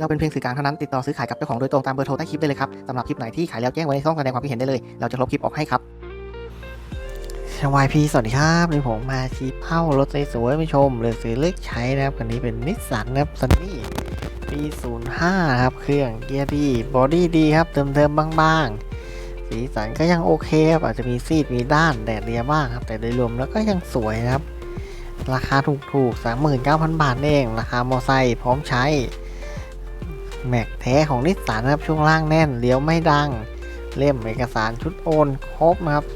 เราเป็นเพียงสื่อกลางเท่านั้นติดต่อซื้อขายกับเจ้าของโดยตรงตามเบอร์โทรใต้คลิปได้เลยครับสำหรับคลิปไหนที่ขายแล้วแจ้งไว้ในช่องแสดงความคิดเห็นได้เลย เราจะลบคลิปออกให้ครับชวายพีสวัสดีครับนี่ผมมาชี้เป้ารถสวยๆม่ชมเลือกซื้อเลือกใช้นะครับคันนี้เป็นนิสสันนะครับซันนี่ปี05ครับ เครื่องเกียร์ดีบอดี้ดีครับ เติมๆบางๆ สีสันก็ยังโอเคครับ อาจจะมีซีดมีด้านแดดเรียบ้างครับ แต่โดยรวมแล้วก็ยังสวยนะครับ ราคาถูกๆ 39,000 บาทเอง ราคามอไซค์พร้อมใช้ แม็กแท้ของนิสสันนะครับช่วงล่างแน่นเลี้ยวไม่ดัง เล่มเอกสารชุดโอนครบนะครับ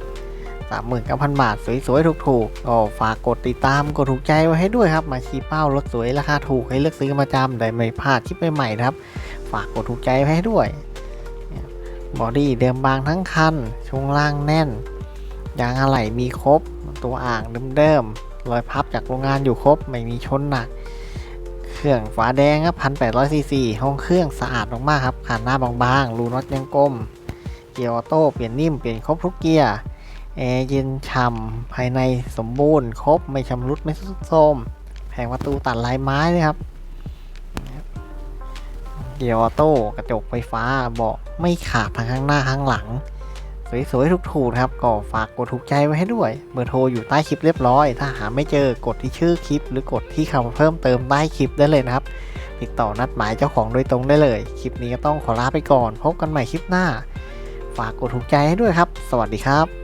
39,000บาท สวยๆ ถูกๆก็ฝากกดติดตามกดถูกใจไว้ให้ด้วยครับ มาชี้เป้ารถสวยราคาถูกให้เลือกซื้อกันประจำได้ไม่พลาดคลิปใหม่ๆนะครับ ฝากกดถูกใจไว้ให้ด้วยบอดี้เดิมบางทั้งคันช่วงล่างแน่นยางอะไหล่มีครบ ตัวอ่างเดิมๆรอยพับจากโรงงานอยู่ครบ ไม่มีชนหนัก เครื่องฝาแดงครับ1,800ซีซีห้องเครื่องสะอาดมากๆครับขาหน้าบางๆรูน็อตยังกลม เกียร์ออโต้เปลี่ยนนิ่มเปลี่ยนครบทุกเกียร์แอร์เย็นฉ่ำภายในสมบูรณ์ ครบไม่ชำรุดไม่ทรุดโทรมแผงประตูตัดลายไม้เลยครับ เกียร์ออโต้กระจกไฟฟ้าเบาะไม่ขาดทั้งข้างหน้าข้างหลัง สวยๆถูกๆนะครับก็ฝากกดถูกใจไว้ให้ด้วย เบอร์โทรอยู่ใต้คลิปเรียบร้อย ถ้าหาไม่เจอกดที่ชื่อคลิป หรือกดที่คำเพิ่มเติมใต้คลิปได้เลยนะครับ ติดต่อนัดหมายเจ้าของโดยตรงได้เลย คลิปนี้ก็ต้องขอลาไปก่อน พบกันใหม่คลิปหน้า ฝากกดถูกใจให้ด้วยครับ สวัสดีครับ